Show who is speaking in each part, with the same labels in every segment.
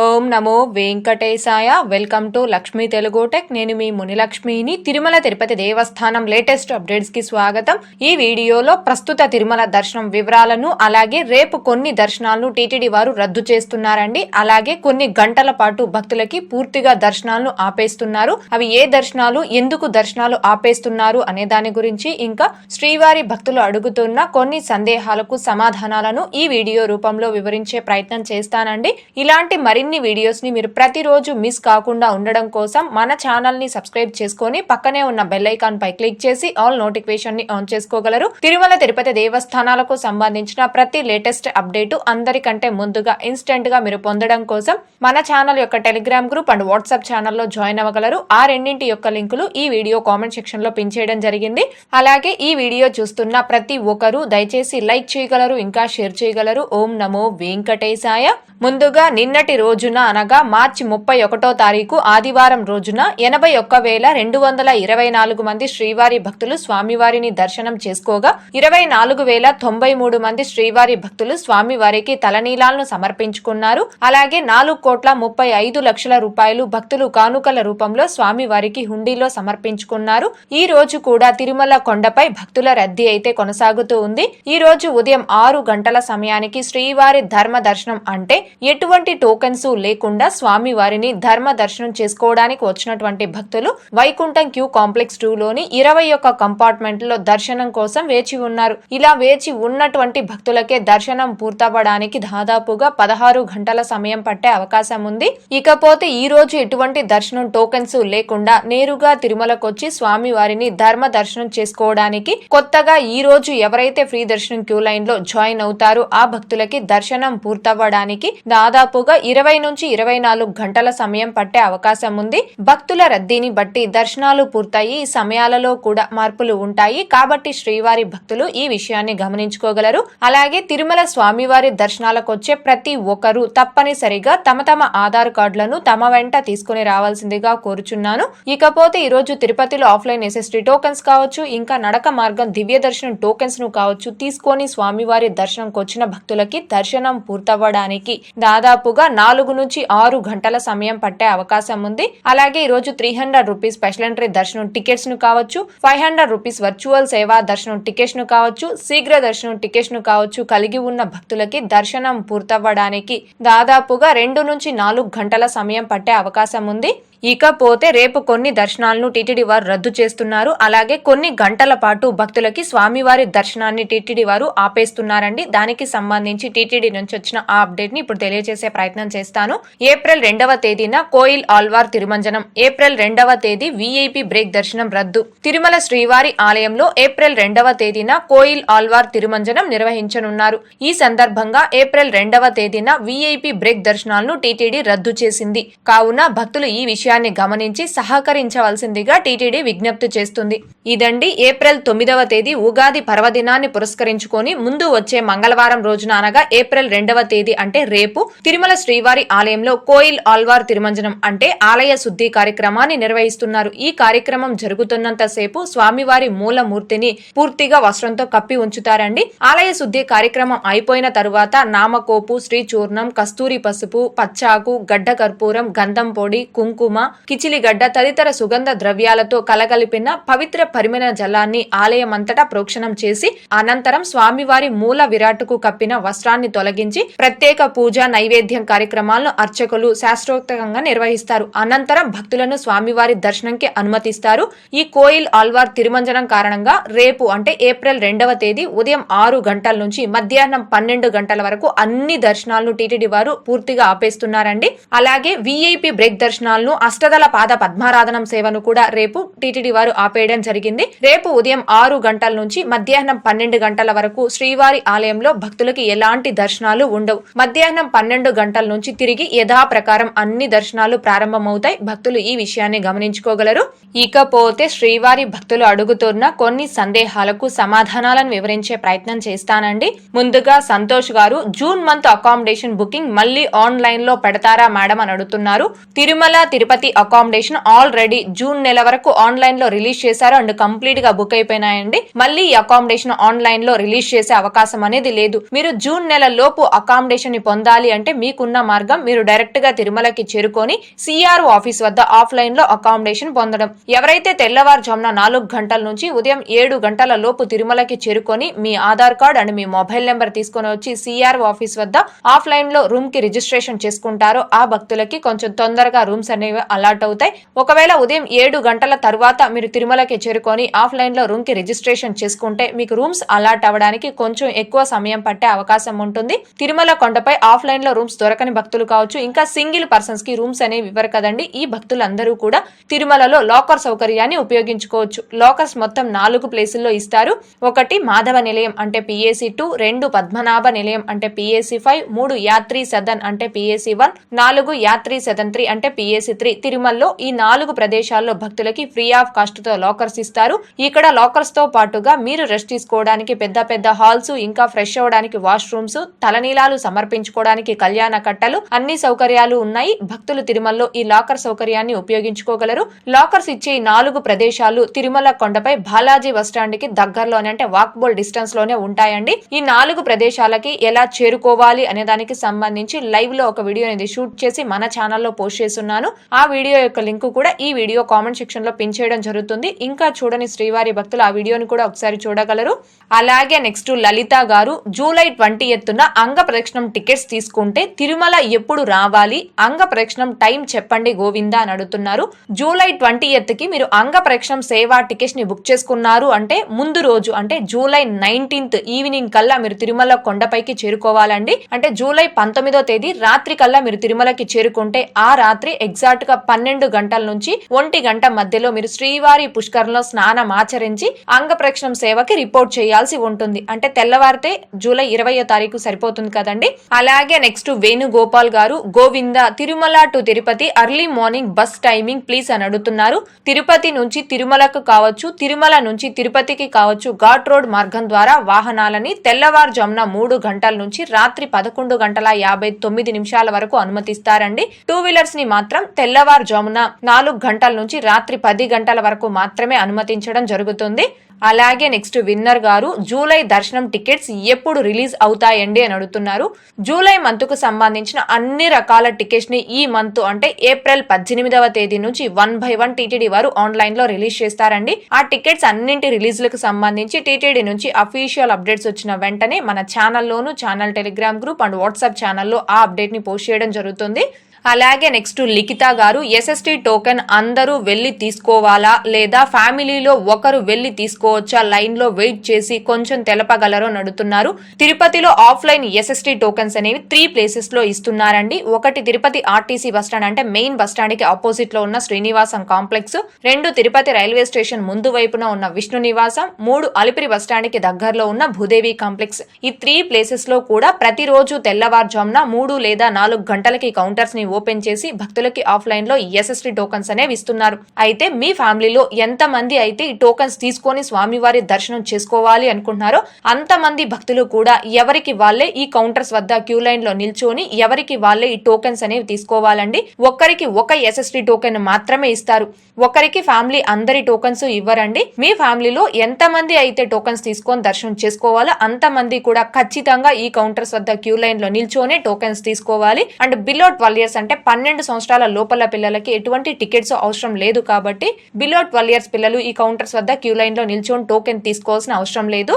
Speaker 1: ఓం నమో వెంకటేశాయ. Welcome to Lakshmi Telugu tech. నేను మీ మునిలక్ష్మిని. తిరుమల తిరుపతి దేవస్థానం లేటెస్ట్ అప్డేట్స్కి స్వాగతం. ఈ వీడియోలో ప్రస్తుత తిరుమల దర్శనం వివరాలను అలాగే రేపు కొన్ని దర్శనాలను టీటీడీ వారు రద్దు చేస్తున్నారండి. అలాగే కొన్ని గంటల పాటు భక్తులకి పూర్తిగా దర్శనాలను ఆపేస్తున్నారు. అవి ఏ దర్శనాలు ఎందుకు దర్శనాలు ఆపేస్తున్నారు అనే దాని గురించి ఇంకా శ్రీవారి భక్తులు అడుగుతున్న కొన్ని సందేహాలకు సమాధానాలను ఈ వీడియో రూపంలో వివరించే ప్రయత్నం చేస్తానండి. ఇలాంటి మరిన్ని మరిన్ని వీడియోస్ని మీరు ప్రతిరోజు మిస్ కాకుండా ఉండడం కోసం మన ఛానల్ని సబ్స్క్రైబ్ చేసుకొని పక్కనే ఉన్న బెల్ ఐకాన్ పై క్లిక్ చేసి ఆల్ నోటిఫికేషన్ని ఆన్ చేసుకోగలరు. తిరుమల తిరుపతి దేవస్థానాలకు సంబంధించిన ప్రతి లేటెస్ట్ అప్డేటు అందరికంటే ముందుగా ఇన్స్టెంట్గా మీరు పొందడం కోసం మన ఛానల్ యొక్క టెలిగ్రామ్ గ్రూప్ అండ్ వాట్సాప్ ఛానల్లో జాయిన్ అవ్వగలరు. ఆ రెండింటి యొక్క లింకులు ఈ వీడియో కామెంట్ సెక్షన్లో పిన్ చేయడం జరిగింది. అలాగే ఈ వీడియో చూస్తున్న ప్రతి ఒక్కరూ దయచేసి లైక్ చేయగలరు ఇంకా షేర్ చేయగలరు. ఓం నమో వెంకటేశాయ. ముందుగా నిన్నటి రోజున అనగా మార్చి ముప్పై ఒకటో తారీఖు ఆదివారం రోజున ఎనభై ఒక్క వేల రెండు వందల ఇరవై నాలుగు మంది శ్రీవారి భక్తులు స్వామివారిని దర్శనం చేసుకోగా ఇరవై నాలుగు వేల తొంభై మూడు మంది శ్రీవారి భక్తులు స్వామివారికి తలనీలాలను సమర్పించుకున్నారు. అలాగే నాలుగు కోట్ల ముప్పై ఐదు లక్షల రూపాయలు భక్తులు కానుకల రూపంలో స్వామివారికి హుండీలో సమర్పించుకున్నారు. ఈ రోజు కూడా తిరుమల కొండపై భక్తుల రద్దీ అయితే కొనసాగుతూ ఉంది. ఈ రోజు ఉదయం ఆరు గంటల సమయానికి శ్రీవారి ధర్మ దర్శనం అంటే ఎటువంటి టోకెన్స్ లేకుండా స్వామి వారిని ధర్మ దర్శనం చేసుకోవడానికి వచ్చినటువంటి భక్తులు వైకుంఠం క్యూ కాంప్లెక్స్ టూ లోని ఇరవై ఒక్క కంపార్ట్మెంట్లో దర్శనం కోసం వేచి ఉన్నారు. ఇలా వేచి ఉన్నటువంటి భక్తులకే దర్శనం పూర్తవ్వడానికి దాదాపుగా పదహారు గంటల సమయం పట్టే అవకాశం ఉంది. ఇకపోతే ఈ రోజు ఎటువంటి దర్శనం టోకెన్స్ లేకుండా నేరుగా తిరుమలకొచ్చి స్వామి వారిని ధర్మ దర్శనం చేసుకోవడానికి కొత్తగా ఈ రోజు ఎవరైతే ఫ్రీ దర్శనం క్యూ లైన్లో జాయిన్ అవుతారో ఆ భక్తులకి దర్శనం పూర్తవ్వడానికి దాదాపుగా ఇరవై నుంచి ఇరవై నాలుగు గంటల సమయం పట్టే అవకాశం ఉంది. భక్తుల రద్దీని బట్టి దర్శనాలు పూర్తయి ఈ సమయాలలో కూడా మార్పులు ఉంటాయి. కాబట్టి శ్రీవారి భక్తులు ఈ విషయాన్ని గమనించుకోగలరు. అలాగే తిరుమల స్వామివారి దర్శనాలకు వచ్చే ప్రతి ఒక్కరూ తప్పనిసరిగా తమ తమ ఆధార్ కార్డులను తమ వెంట తీసుకుని రావాల్సిందిగా కోరుచున్నాను. ఇకపోతే ఈరోజు తిరుపతిలో ఆఫ్లైన్ ఎస్ఎస్టీ టోకెన్స్ కావచ్చు ఇంకా నడక మార్గం దివ్య దర్శనం టోకెన్స్ను కావచ్చు తీసుకొని స్వామివారి దర్శనంకి వచ్చిన భక్తులకి దర్శనం పూర్తవ్వడానికి దాదాపుగా నాలుగు నుంచి ఆరు గంటల సమయం పట్టే అవకాశం ఉంది. అలాగే ఈ రోజు three hundred rupees special entry దర్శనం టికెట్స్ను కావచ్చు ఫైవ్ హండ్రెడ్ రూపీస్ వర్చువల్ సేవా దర్శనం టికెట్స్ను కావచ్చు శీఘ్ర దర్శనం టికెట్స్ను కావచ్చు కలిగి ఉన్న భక్తులకి దర్శనం పూర్తవ్వడానికి దాదాపుగా రెండు నుంచి నాలుగు గంటల సమయం పట్టే అవకాశం ఉంది. ఇకపోతే రేపు కొన్ని దర్శనాలను టీటీడీ వారు రద్దు చేస్తున్నారు. అలాగే కొన్ని గంటల పాటు భక్తులకి స్వామివారి దర్శనాన్ని టీటీడీ వారు ఆపేస్తున్నారండి. దానికి సంబంధించి టీటీడీ నుంచి వచ్చిన ఆ అప్డేట్ని ఇప్పుడు తెలియజేసే ప్రయత్నం చేస్తాను. ఏప్రిల్ రెండవ తేదీన కోయిల్ ఆల్వార్ తిరుమంజనం ఏప్రిల్ రెండవ తేదీ విఐపి బ్రేక్ దర్శనం రద్దు. తిరుమల శ్రీవారి ఆలయంలో ఏప్రిల్ రెండవ తేదీన కోయిల్ ఆల్వార్ తిరుమంజనం నిర్వహించనున్నారు. ఈ సందర్భంగా ఏప్రిల్ రెండవ తేదీన విఐపి బ్రేక్ దర్శనాలను టీటీడీ రద్దు చేసింది. కావున భక్తులు ఈ విషయాన్ని గమనించి సహకరించవలసిందిగా టీటీడీ విజ్ఞప్తి చేస్తుంది. ఇదండి ఏప్రిల్ తొమ్మిదవ తేదీ ఉగాది పర్వదినాన్ని పురస్కరించుకొని ముందు వచ్చే మంగళవారం రోజున అనగా ఏప్రిల్ రెండవ తేదీ అంటే రేపు. తిరుమల శ్రీవారి ఆలయంలో కోయిల్ ఆల్వార్ తిరుమంజనం అంటే ఆలయ శుద్ధి కార్యక్రమాన్ని నిర్వహిస్తున్నారు. ఈ కార్యక్రమం జరుగుతున్నంత సేపు స్వామివారి మూలమూర్తిని పూర్తిగా వస్త్రంతో కప్పి ఉంచుతారండి. ఆలయ శుద్ధి కార్యక్రమం అయిపోయిన తరువాత నామకోపు శ్రీ చూర్ణం కస్తూరి పసుపు పచ్చాకు గడ్డ కర్పూరం గంధం పొడి కుంకుమ కిచిలిగడ్డ తదితర సుగంధ ద్రవ్యాలతో కలగలిపిన పవిత్ర పరిమళ జలాన్ని ఆలయమంతటా ప్రోక్షణం చేసి అనంతరం స్వామివారి మూల విరాటుకు కప్పిన వస్త్రాన్ని తొలగించి ప్రత్యేక పూజ నైవేద్యం కార్యక్రమాలను అర్చకులు శాస్త్రోక్తంగా నిర్వహిస్తారు. అనంతరం భక్తులను స్వామివారి దర్శనంకి అనుమతిస్తారు. ఈ కోయిల్ ఆల్వార్ తిరుమంజనం కారణంగా రేపు అంటే ఏప్రిల్ రెండవ తేదీ ఉదయం ఆరు గంటల నుంచి మధ్యాహ్నం పన్నెండు గంటల వరకు అన్ని దర్శనాలను టీటీడీ వారు పూర్తిగా ఆపేస్తున్నారండి. అలాగే విఐపి బ్రేక్ దర్శనాలను అష్టదల పాద పద్మారాధనం సేవను కూడా రేపు టీటీడీ వారు ఆపేయడం జరిగింది. రేపు ఉదయం ఆరు గంటల నుంచి మధ్యాహ్నం పన్నెండు గంటల వరకు శ్రీవారి ఆలయంలో భక్తులకి ఎలాంటి దర్శనాలు ఉండవు. మధ్యాహ్నం పన్నెండు గంటల నుంచి తిరిగి యథాప్రకారం అన్ని దర్శనాలు ప్రారంభమవుతాయి. భక్తులు ఈ విషయాన్ని గమనించుకోగలరు. ఇకపోతే శ్రీవారి భక్తులు అడుగుతున్న కొన్ని సందేహాలకు సమాధానాలను వివరించే ప్రయత్నం చేస్తానండి. ముందుగా Santosh garu June month accommodation booking మళ్ళీ ఆన్లైన్లో పెడతారా మేడం? అని అడుగుతున్నారు. Tirumala Tirupati accommodation already June నెల వరకు ఆన్లైన్లో రిలీజ్ చేశారు అండ్ కంప్లీట్గా బుక్ అయిపోయినాయండి. మళ్ళీ అకామిడేషన్ ఆన్లైన్లో రిలీజ్ చేసే అవకాశం అనేది లేదు. మీరు జూన్ నెల లోపు అకామిడేషన్ని పొందాలి అంటే మీకున్న మార్గం మీరు డైరెక్ట్గా తిరుమలకి చేరుకొని సిఆర్ఓ ఆఫీస్ వద్ద ఆఫ్లైన్లో అకామిడేషన్ పొందడం. ఎవరైతే తెల్లవారుజామున నాలుగు గంటల నుంచి ఉదయం ఏడు గంటల లోపు తిరుమలకి చేరుకొని మీ ఆధార్ కార్డ్ అండ్ మీ మొబైల్ నెంబర్ తీసుకొని వచ్చి సిఆర్ఓ ఆఫీస్ వద్ద ఆఫ్లైన్లో రూమ్కి రిజిస్ట్రేషన్ చేసుకుంటారో ఆ భక్తులకి కొంచెం తొందరగా రూమ్స్ అనేవి అలాట్ అవుతాయి. ఒకవేళ ఉదయం ఏడు గంటల తర్వాత మీరు తిరుమలకి చేరుకొని ఆఫ్లైన్లో రూమ్కి రిజిస్ట్రేషన్ చేసుకుంటే మీకు రూమ్స్ అలాట్ అవ్వడానికి కొంచెం ఎక్కువ సమయం పట్టే అవకాశం ఉంటుంది. తిరుమల కొండపై ఆఫ్ లో రూమ్స్ దొరకని భక్తులు కావచ్చు ఇంకా సింగిల్ పర్సన్స్కి రూమ్స్ అనేవి ఇవ్వరు కదండి. ఈ భక్తులందరూ కూడా తిరుమలలో లాకర్ సౌకర్యాన్ని ఉపయోగించుకోవచ్చు. లాకర్స్ మొత్తం నాలుగు ప్లేసుల్లో ఇస్తారు. ఒకటి మాధవ నిలయం అంటే పిఏసి టూ రెండు పద్మనాభ నిలయం అంటే పిఏసి ఫైవ్ మూడు యాత్రి సదన్ అంటే పిఏసి వన్ నాలుగు యాత్రి సదన్ త్రీ అంటే పిఏసి త్రీ. తిరుమలలో ఈ నాలుగు ప్రదేశాల్లో భక్తులకి ఫ్రీ ఆఫ్ కాస్ట్తో లాకర్స్ ఇస్తారు. ఇక్కడ లాకర్స్తో పాటుగా మీరు రెస్ట్ తీసుకోవడానికి పెద్ద పెద్ద హాల్స్ ఇంకా ఫ్రెష్ అవ్వడానికి వాష్రూమ్స్ తలనీలాలు సమర్పించుకోవడానికి కళ్యాణ కట్టలు అన్ని సౌకర్యాలు ఉన్నాయి. భక్తులు తిరుమలలో ఈ లాకర్ సౌకర్యాన్ని ఉపయోగించుకోగలరు. లాకర్స్ ఇచ్చే నాలుగు ప్రదేశాలు తిరుమల కొండపై బాలాజీ బస్టాండ్కి దగ్గరలోనే అంటే వాక్బోల్ డిస్టెన్స్లోనే ఉంటాయండి. ఈ నాలుగు ప్రదేశాలకి ఎలా చేరుకోవాలి అనే దానికి సంబంధించి లైవ్లో ఒక వీడియో అనేది షూట్ చేసి మన ఛానల్లో పోస్ట్ చేస్తున్నాను. ఆ వీడియో యొక్క లింక్ కూడా ఈ వీడియో కామెంట్ సెక్షన్లో పిన్ చేయడం జరుగుతుంది. ఇంకా చూడని శ్రీవారి భక్తులు ఆ వీడియోని కూడా ఒకసారి చూడగలరు. అలాగే నెక్స్ట్ లలిత గారు జూలై ట్వంటీ ఎత్తున అంగ ప్రదక్షిణం టికెట్స్ తీసుకుంటే తిరుమల ఎప్పుడు రావాలి? అంగ ప్రేక్షణం టైం చెప్పండి గోవిందా అని అడుగుతున్నారు. జూలై ట్వంటీ కి మీరు అంగ ప్రేక్షణం సేవా టికెట్స్ని బుక్ చేసుకున్నారు అంటే ముందు రోజు అంటే జూలై నైన్టీన్త్ ఈవినింగ్ కల్లా మీరు తిరుమల కొండపైకి చేరుకోవాలండి. అంటే జూలై పంతొమ్మిదో తేదీ రాత్రి కల్లా మీరు తిరుమలకి చేరుకుంటే ఆ రాత్రి ఎగ్జాక్ట్గా పన్నెండు గంటల నుంచి ఒంటి గంట మధ్యలో మీరు శ్రీవారి పుష్కరంలో స్నానం ఆచరించి అంగ ప్రేక్షణం సేవకి రిపోర్ట్ చేయాల్సి ఉంటుంది. అంటే తెల్లవారితే జూలై ఇరవయో తారీఖు సరిపోతుంది కదండి. అలాగే నెక్స్ట్ వేణుగోపాల్ గారు Govinda Tirumala to Tirupati early morning bus timing please అని అడుగుతున్నారు. తిరుపతి నుంచి తిరుమలకు కావచ్చు తిరుమల నుంచి తిరుపతికి కావచ్చు ఘాట్ రోడ్ మార్గం ద్వారా వాహనాలని తెల్లవారుజామున మూడు గంటల నుంచి రాత్రి పదకొండు గంటల యాభై తొమ్మిది నిమిషాల వరకు అనుమతిస్తారండి. టూ వీలర్స్ని మాత్రం తెల్లవారుజామున నాలుగు గంటల నుంచి రాత్రి పది గంటల వరకు మాత్రమే అనుమతించడం జరుగుతుంది. అలాగే నెక్స్ట్ విన్నర్ గారు జూలై దర్శనం టికెట్స్ ఎప్పుడు రిలీజ్ అవుతాయండి అని అడుగుతున్నారు. జూలై మంత్కు సంబంధించిన అన్ని రకాల టికెట్స్ని ఈ మంత్ అంటే ఏప్రిల్ పద్దెనిమిదవ తేదీ నుంచి వన్ బై వన్ టీటీడీ వారు ఆన్లైన్లో రిలీజ్ చేస్తారండి. ఆ టికెట్స్ అన్నింటి రిలీజ్లకు సంబంధించి టీటీడీ నుంచి అఫీషియల్ అప్డేట్స్ వచ్చిన వెంటనే మన ఛానల్లోను channel Telegram group and WhatsApp ఛానల్లో ఆ అప్డేట్ని పోస్ట్ చేయడం జరుగుతుంది. అలాగే నెక్స్ట్ లిఖిత గారు ఎస్ఎస్టి టోకెన్ అందరూ వెళ్ళి తీసుకోవాలా లేదా ఫ్యామిలీలో ఒకరు వెళ్ళి తీసుకోవచ్చా? లైన్లో వెయిట్ చేసి కొంచెం తెలపగలరో నడుతున్నారు. తిరుపతిలో ఆఫ్లైన్ ఎస్ఎస్టి టోకెన్స్ అనేవి త్రీ ప్లేసెస్లో ఇస్తున్నారండి. ఒకటి తిరుపతి ఆర్టీసీ బస్టాండ్ అంటే మెయిన్ బస్టాండ్కి ఆపోజిట్లో ఉన్న శ్రీనివాసం కాంప్లెక్స్. రెండు తిరుపతి రైల్వే స్టేషన్ ముందు వైపున ఉన్న విష్ణు నివాసం. మూడు అలిపిరి బస్టాండ్కి దగ్గరలో ఉన్న భూదేవి కాంప్లెక్స్. ఈ త్రీ ప్లేసెస్లో కూడా ప్రతిరోజు తెల్లవారుజామున మూడు లేదా నాలుగు గంటలకి కౌంటర్స్ని ఓపెన్ చేసి భక్తులకి ఆఫ్లైన్లో ఎస్ఎస్టీ టోకన్స్ అనేవి ఇస్తున్నారు. అయితే మీ ఫ్యామిలీలో ఎంత మంది అయితే ఈ టోకన్స్ తీసుకొని స్వామివారి దర్శనం చేసుకోవాలి అనుకుంటున్నారో అంతమంది భక్తులు కూడా ఎవరికి వాళ్ళే ఈ కౌంటర్స్ వద్ద క్యూ లైన్లో నిల్చొని ఎవరికి వాళ్ళే ఈ టోకెన్స్ అనేవి తీసుకోవాలండి. ఒక్కరికి ఒక ఎస్ఎస్టీ టోకెన్ మాత్రమే ఇస్తారు. ఒకరికి ఫ్యామిలీ అందరి టోకెన్స్ ఇవ్వరండి. మీ ఫ్యామిలీలో ఎంత మంది అయితే టోకెన్స్ తీసుకొని దర్శనం చేసుకోవాలో అంతమంది కూడా ఖచ్చితంగా ఈ కౌంటర్స్ వద్ద క్యూ లైన్లో నిల్చొని టోకెన్స్ తీసుకోవాలి. అండ్ బిలో ట్వెల్వ్ ఇయర్స్ అంటే పన్నెండు సంవత్సరాల లోపల పిల్లలకి ఎటువంటి టికెట్స్ అవసరం లేదు కాబట్టి బిలో ట్వెల్వ్ ఇయర్స్ పిల్లలు ఈ కౌంటర్స్ వద్ద క్యూ లైన్లో నిల్చొని టోకెన్ తీసుకోవాల్సిన అవసరం లేదు.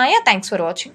Speaker 1: వెంకటేశాయ థ్యాంక్స్ ఫర్ వాచింగ్